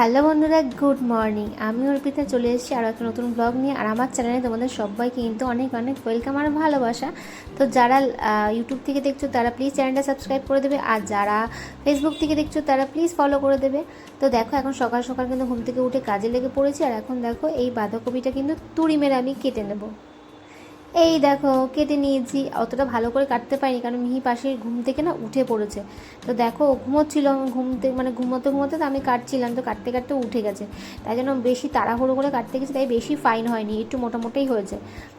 Hello বন্ধুরা, good morning. আমি অর্পিতা, চলে এসেছি আরও একটা নতুন ব্লগ নিয়ে। আর আমার চ্যানেলে তোমাদের সবাইকে কিন্তু অনেক অনেক ওয়েলকাম আর ভালোবাসা। তো যারা ইউটিউব থেকে দেখছ তারা প্লিজ চ্যানেলটা সাবস্ক্রাইব করে দেবে। আর যারা ফেসবুক থেকে দেখছ তারা প্লিজ ফলো করে দেবে। তো দেখো, এখন সকাল সকাল কিন্তু ঘুম থেকে উঠে কাজে লেগে পড়েছি। আর এখন দেখো, এই বাঁধাকপিটা কিন্তু তুড়ি মেরে আমি কেটে নেব। এই দেখো, কেটে নিয়েছি। অতটা ভালো করে কাটতে পারিনি, কারণ মিহি পাশে ঘুম থেকে না উঠে পড়েছে। তো দেখো ঘুমোচ্ছিল আমি ঘুম থেকে মানে ঘুমোতে ঘুমোতে তো আমি কাটছিলাম, তো কাটতে কাটতে উঠে গেছে। তাই জন্য বেশি তাড়াহুড়ো করে কাটতে গেছি, তাই বেশি ফাইন হয়নি, একটু মোটামুটি হয়েছে।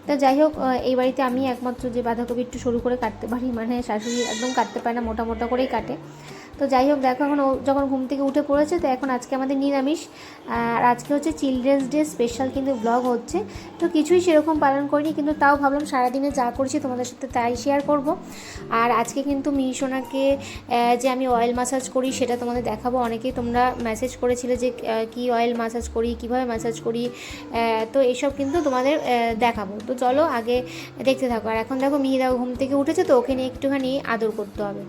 তো যাই হোক এই বাড়িতে আমি একমাত্র যে বাঁধাকপি একটু সরু করে কাটতে পারি মানে শাশুড়ি একদম কাটতে পারে না, মোটা মোটা করেই কাটে। তো যাই হোক, দেখো এখন ও যখন ঘুম থেকে উঠে পড়েছে, তো এখন আজকে আমাদের নিরামিষ। আর আজকে হচ্ছে চিলড্রেন্স ডে স্পেশাল কিন্তু ব্লগ হচ্ছে। তো কিছুই সেরকম পালন করিনি, কিন্তু তাও ভাবলাম সারাদিনে যা করছি তোমাদের সাথে তাই শেয়ার করব। আর আজকে কিন্তু মিশোনাকে যে আমি অয়েল মাসাজ করি সেটা তোমাদের দেখাবো। অনেকেই তোমরা মেসেজ করেছিলে যে কি অয়েল মাসাজ করি, কীভাবে মাসাজ করি তো এইসব কিন্তু তোমাদের দেখাবো। তো চলো আগে দেখতে থাকো। আর এখন দেখো মিহিরাও ঘুম থেকে উঠেছে, তো ওকে নিয়ে একটুখানি আদর করতে হবে।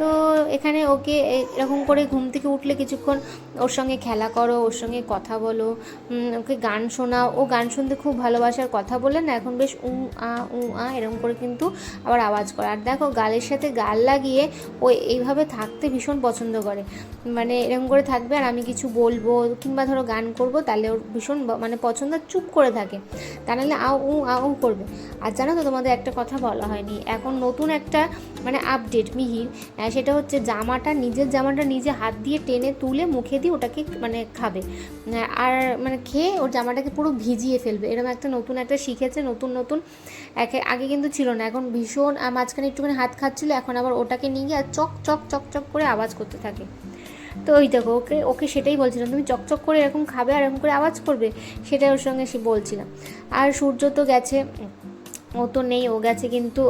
তো এখানে ওকে এরকম করে ঘুম থেকে উঠলে কিছুক্ষণ ওর সঙ্গে খেলা করো, ওর সঙ্গে কথা বলো ওকে গান শোনাও। ও গান শুনতে খুব ভালোবাসার কথা বলে না, এখন বেশ উ আ উ আ, এরকম করে কিন্তু আবার আওয়াজ করে। আর দেখো গালের সাথে গাল লাগিয়ে ও এইভাবে থাকতে ভীষণ পছন্দ করে। মানে এরকম করে থাকবে আর আমি কিছু বলব কিংবা ধরো গান করব, তাহলে ওর ভীষণ মানে পছন্দ চুপ করে থাকে। তা নাহলে আউ, উ, আ, উ করবে। আর জানো তো তোমাদের একটা কথা বলা হয়নি, এখন নতুন একটা মানে আপডেট মিহির। সেটা হচ্ছে জামাটা, নিজের জামাটা নিজে হাত দিয়ে টেনে তুলে মুখে দিয়ে ওটাকে মানে খাবে। আর মানে খেয়ে ওর জামাটাকে পুরো ভিজিয়ে ফেলবে। এরকম একটা নতুন একটা শিখেছে, নতুন নতুন। একে, আগে কিন্তু ছিল না। এখন ভীষণ মাঝখানে একটুখানি হাত খাচ্ছিলো, এখন আবার ওটাকে নিয়ে গিয়ে আর চক চক চক চক করে আওয়াজ করতে থাকে। তো ওই দেখো, ওকে ওকে সেটাই বলছিলাম, তুমি চকচক করে এরকম খাবে আর এরকম করে আওয়াজ করবে? সেটাই ওর সঙ্গে সে বলছিলাম আর সূর্য তো গেছে ও তো নেই, ও গেছে কিন্তু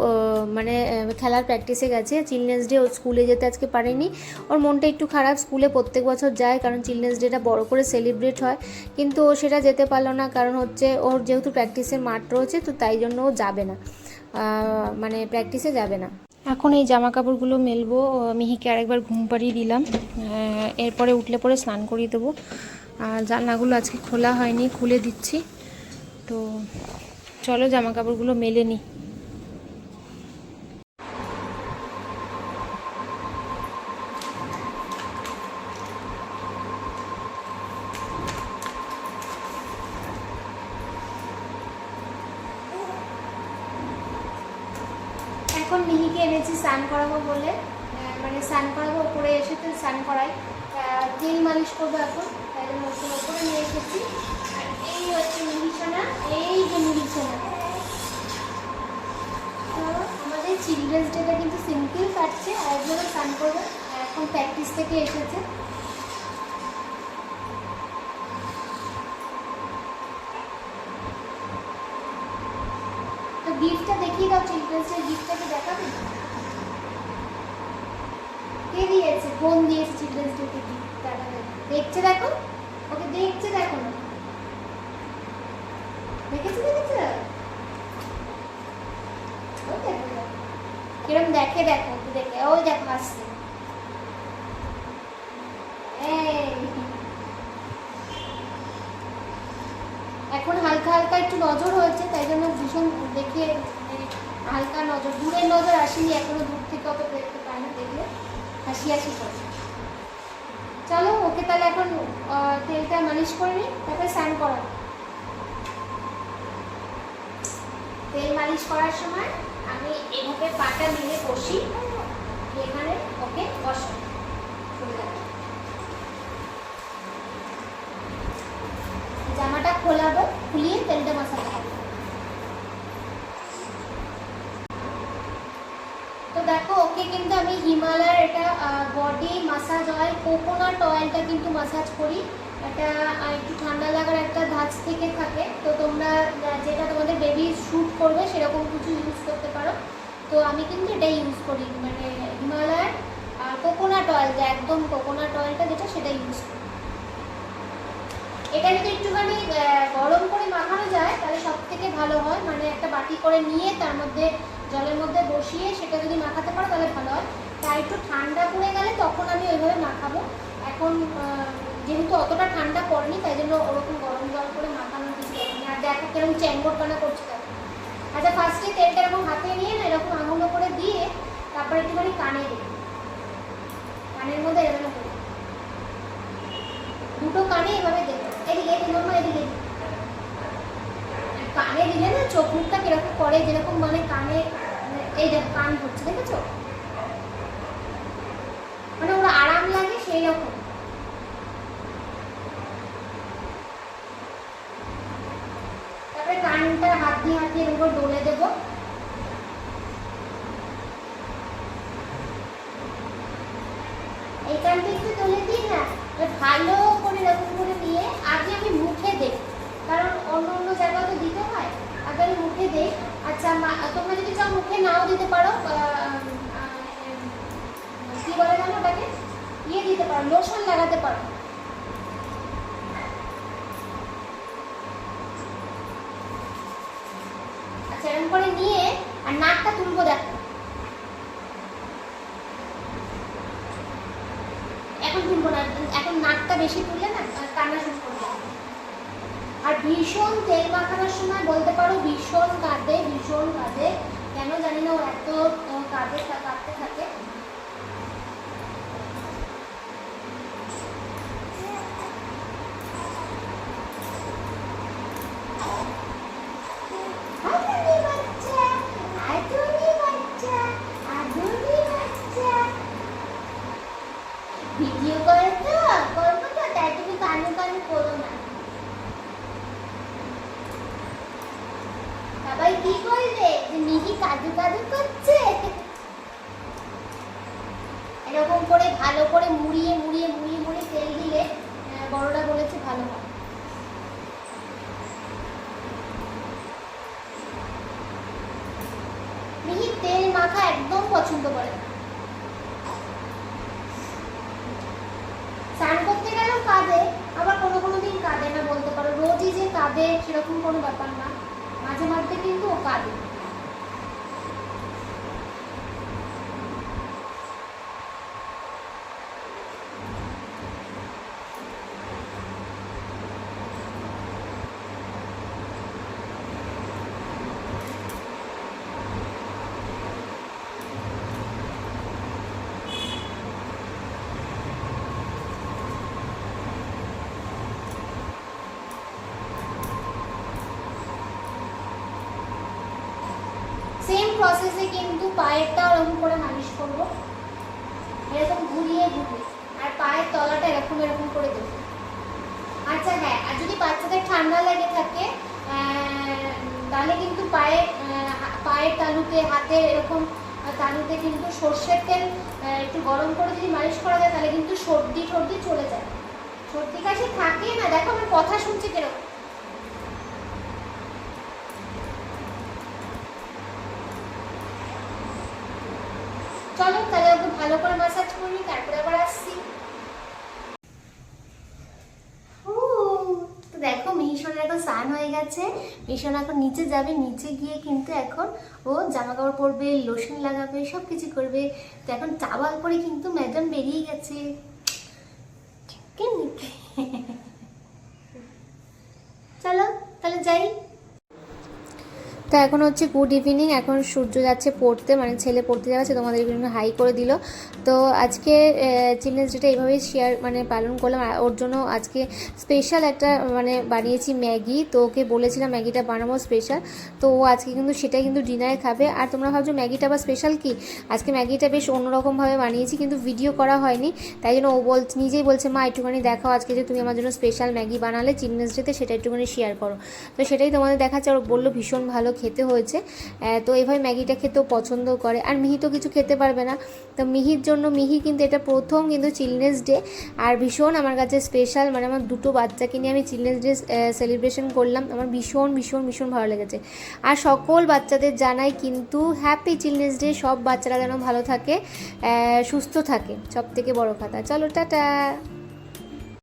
মানে খেলার প্র্যাকটিসে গেছে। চিলড্রেন্স ডে ও স্কুলে যেতে আজকে পারেনি। ওর মনটা একটু খারাপ স্কুলে প্রত্যেক বছর যায়, কারণ চিলড্রেন্স ডেটা বড় করে সেলিব্রেট হয়। কিন্তু ও সেটা যেতে পারল না, কারণ হচ্ছে ওর যেহেতু প্র্যাকটিসের মাঠ রয়েছে, তো তাই জন্য ও যাবে না। মানে প্র্যাকটিসে যাবে না। এখন এই জামা কাপড়গুলো মেলবো মিহিকে আরেকবার ঘুম পাড়িয়ে দিলাম। এরপরে উঠলে পরে স্নান করিয়ে দেবো। আর জানলাগুলো আজকে খোলা হয়নি, খুলে দিচ্ছি। তো চলো জামা কাপড়গুলো মেলে নিই এখন মিহিকে এনেছি স্নান করাবো বলে। মানে স্নান করাবো ওপরে এসে তো স্নান করাই। তেল মালিশ করব এখন তাই জন্য ওপরে নিয়ে এসেছি। মিহিসোনা এই যে মিহিসোনা তো আমাদের চিলড্রেন্স ডেটা কিন্তু সিম্পল কাটছে, আর একজনে স্নান করবে এখন প্র্যাকটিস থেকে এসেছে। তো গিফটটা দেখিয়ে দাও চিলড্রেন্স ডে গিফটটাকে দেখাবে? কে দিয়েছে? ফোন দিয়েছে চিলড্রেন্স ডে কে গিফট দেখছে দেখো? ওকে দেখছে দেখো না? দেখো। দেখো। দেখে দেখো। দেখে, আসছে। এখন হালকা হালকা একটু নজর হয়েছে, তাই জন্য ভীষণ দেখে মানে হালকা নজর দূরের নজর আসেনি, এখনও দূর থেকে অত দেখতে পায় না দেখলে হাসি হাসি করে চলো, ওকে তাহলে এখন তেলটা মালিশ করে নিই, তারপরে স্নান করা তেল মালিশ করার সময় আমি এভাবে পাটা মিলে বসি এখানে ওকে যাবে জামাটা খোলাবো, খুলিয়ে তেলটা হবে। তো দেখো, ওকে কিন্তু আমি হিমালয়ের এটা বডি মাসাজ অয়েল কোকোনাট অয়েলটা কিন্তু মাসাজ করি। এটা একটু ঠান্ডা লাগার একটা ধাঁচ থেকে থাকে তো তোমরা আহ, যেটা তোমাদের বেবি শ্যুট করবে, সেরকম কিছু ইউজ করতে পারো। তো আমি কিন্তু এটাই ইউজ করি মানে হিমালয়ের কোকোনাট অয়েল যে একদম কোকোনাট অয়েলটা যেটা সেটা ইউজ করি। এটা যদি একটুখানি গরম করে মাখানো যায়, তাহলে সব থেকে ভালো হয়। মানে একটা বাটি করে নিয়ে, তার মধ্যে জলের মধ্যে বসিয়ে সেটা যদি মাখাতে পারো, তাহলে ভালো হয়। তাই একটু ঠান্ডা পড়ে গেলে তখন আমি ওইভাবে মাখাবো। এখন যেহেতু অতটা ঠান্ডা পড়েনি, তাই জন্য ওরকম গরম জল করে মাখানোর কিছু। আর দেখো কীরকম চ্যাঙ্গর পানা করছে আচ্ছা ফার্স্টে তেলটা এরকম হাতে নিয়ে না, এরকম আঙুল করে দিয়ে তারপরে একটুখানি কানে দিই কানের মধ্যে এরকম করে। দুটো কানে এভাবে দেবো। এদিকে এদিকে এদিকে। কানে দিলে না চোখ মুখটা কীরকম করে যেরকম মানে কানে, এই দেখো, কান ধরছে, দেখেছ মানে ওরা আরাম লাগে সেই রকম তারপরে কানটা হাত দিয়ে হাত দিয়ে এর উপর ডলে দেবো এই কানটা একটু তুলে দিই না এবার ভালো করে এরকম করে দিয়ে আগে আমি মুখে দেই কারণ অন্য অন্য জায়গায় তো দিতে হয় আগে আমি মুখে দেই আচ্ছা তোমরা যদি চাও মুখে নাও দিতে পারো কি বলে জানো ওটাকে? ইয়ে দিতে পারো লোশন লাগাতে পারো। আচ্ছা এরকম করে নিয়ে আর নাকটা তুলবো দেখো। এখন তুলবো না, এখন নাকটা বেশি তুললে না, কান্না শুরু করবে। আর ভীষণ তেল মাখানোর সময় বলতে পারো ভীষণ কাঁদে ভীষণ কাঁদে। কেন জানি না ও এত কাঁদে কাঁদতে থাকে। ভিডিও করে তো করব তো তাই তুমি কানু কানু করো না সবাই কি বলবে যে কাজু কাজু করছে? এরকম করে ভালো করে মুড়িয়ে মুড়িয়ে মুড়িয়ে মুড়িয়ে তেল দিলে বড়রা বলেছে ভালো হয়। কাঁদে, আবার কোনো কোনো দিন কাঁদে না বলতে পারো। রোজই যে কাঁদে সেরকম কোনো ব্যাপার না। মাঝে মাঝে কিন্তু ও কাঁদে। প্রসেসে কিন্তু পায়েরটা ওরকম করে মালিশ করব। এরকম ঘুরিয়ে ঘুরিয়ে। আর পায়ের তলাটা এরকম এরকম করে দেবো। আচ্ছা হ্যাঁ আর যদি বাচ্চাদের ঠান্ডা লেগে থাকে তাহলে কিন্তু পায়ে পায়ের তালুতে হাতে এরকম তালুতে কিন্তু সর্ষের তেল একটু গরম করে যদি মালিশ করা যায়, তাহলে কিন্তু সর্দি টর্দি চলে যায়। সর্দি কাশি থাকে না। দেখো, আমার কথা শুনছে কীরকম চলো তাহলে ওকে ভালো করে ম্যাসাজ করি তারপরে আবার আসছি। দেখো মিশনের এখন স্নান হয়ে গেছে। মিশন এখন নিচে যাবে, নিচে গিয়ে কিন্তু এখন ও জামা কাপড় পরবে লোশন লাগাবে সব কিছু করবে। তো এখন চাওয়ার পরে কিন্তু ম্যাডাম বেরিয়ে গেছে কেমনি? চলো তাহলে যাই তো এখন হচ্ছে গুড ইভিনিং এখন সূর্য যাচ্ছে পড়তে মানে ছেলে পড়তে যাচ্ছে, তোমাদের জন্য হাই করে দিল। তো আজকে চিলড্রেন্স ডেটা এইভাবেই শেয়ার মানে পালন করলাম ওর জন্য আজকে স্পেশাল একটা মানে বানিয়েছি ম্যাগি, তো ওকে বলেছিলাম ম্যাগিটা বানাবো স্পেশাল তো ও আজকে কিন্তু সেটাই কিন্তু ডিনারে খাবে। আর তোমরা ভাবছ ম্যাগিটা বা স্পেশাল কি? আজকে ম্যাগিটা বেশ অন্যরকমভাবে বানিয়েছি, কিন্তু ভিডিও করা হয়নি। তাই জন্য ও বল, নিজেই বলছে, মা, একটুখানি দেখাও আজকে যে তুমি আমার জন্য স্পেশাল ম্যাগি বানালে চিলড্রেন্স ডেতে সেটা একটুখানি শেয়ার করো। তো সেটাই তোমাদের দেখাচ্ছে, আর বলল ভীষণ ভালো খেতে হয়েছে। তো এভাবে ম্যাগিটা খেতেও পছন্দ করে। আর মিহি তো কিছু খেতে পারবে না। তো মিহির জন্য, মিহি কিন্তু এটা প্রথম কিন্তু চিলড্রেন্স ডে আর ভীষণ আমার কাছে স্পেশাল মানে আমার দুটো বাচ্চাকে নিয়ে আমি চিলড্রেন্স ডে সেলিব্রেশন করলাম। আমার ভীষণ ভীষণ ভীষণ ভালো লেগেছে। আর সকল বাচ্চাদের জানাই কিন্তু হ্যাপি চিলড্রেন্স ডে সব বাচ্চারা যেন ভালো থাকে সুস্থ থাকে। সব থেকে বড় কথা। চলো, টাটা!